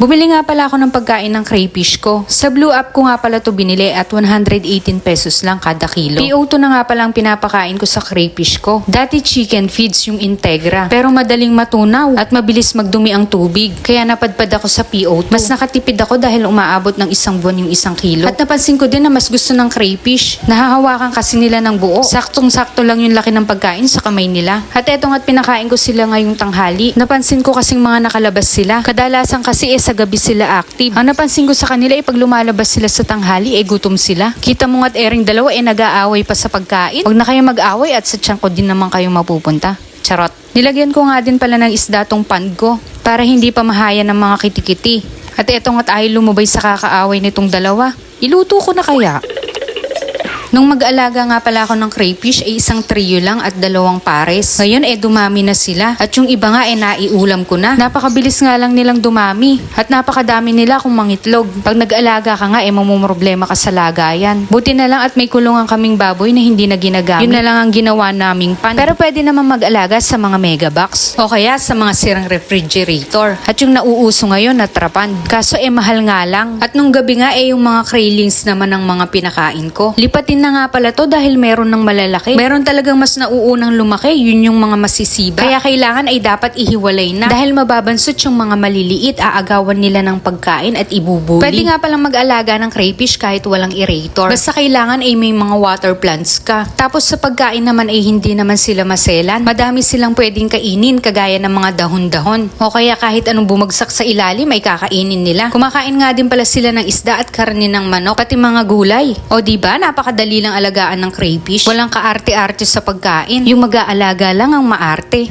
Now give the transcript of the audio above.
Bumili nga pala ako ng pagkain ng crayfish ko. Sa Blue App ko nga pala to binili at 118 pesos lang kada kilo. PO2 na nga pala ang pinapakain ko sa crayfish ko. Dati chicken feeds yung Integra. Pero madaling matunaw at mabilis magdumi ang tubig. Kaya napadpad ako sa PO2. Mas nakatipid ako dahil umaabot ng isang buwan yung isang kilo. At napansin ko din na mas gusto ng crayfish. Nahahawakan kasi nila ng buo. Saktong-sakto lang yung laki ng pagkain sa kamay nila. At eto nga't pinakain ko sila ngayong tanghali. Napansin ko kasing mga nakalabas sila. Kadalasan kasi eh sa gabi sila active. Ang napansin ko sa kanila eh pag lumalabas sila sa tanghali eh gutom sila. Kita mo nga't ering dalawa eh nag-aaway pa sa pagkain. Huwag na kayo mag-away at sa tiyan ko din naman kayo mapupunta. Charot. Nilagyan ko nga din pala ng isda tong pan ko para hindi pa mahaya ng mga kitikiti. At eto nga't ayaw lumubay sa kakaaway nitong dalawa. Iluto ko na kaya? Nung mag-alaga nga pala ako ng crayfish ay isang trio lang at dalawang pares. Ngayon eh dumami na sila at yung iba nga eh naiulam ko na. Napakabilis nga lang nilang dumami at napakadami nila kung mangitlog. Pag nag-alaga ka nga eh mamumroblema ka sa lagayan. Buti na lang at may kulungan kaming baboy na hindi na ginagamit. Yun na lang ang ginawa naming pan. Pero pwede naman mag-alaga sa mga megabox o kaya sa mga sirang refrigerator. At yung nauuso ngayon na trapan. Kaso eh mahal nga lang. At nung gabi nga eh yung mga craylings naman ng mga pinakain ko. Lipatin na nga pala to dahil meron ng malalaki. Meron talagang mas nauunang lumaki, yun yung mga masisiba. Kaya kailangan ay dapat ihiwalay na. Dahil mababansot yung mga maliliit, aagawan nila ng pagkain at ibubuli. Pwede nga palang mag-alaga ng crayfish kahit walang aerator. Basta kailangan ay may mga water plants ka. Tapos sa pagkain naman ay hindi naman sila maselan. Madami silang pwedeng kainin kagaya ng mga dahon-dahon. O kaya kahit anong bumagsak sa ilalim ay kakainin nila. Kumakain nga din pala sila ng isda at karne ng manok, pati mga gulay. O di ba napakadali lang alagaan ng crayfish. Walang kaarte-arte sa pagkain. Yung mag-aalaga lang ang maarte.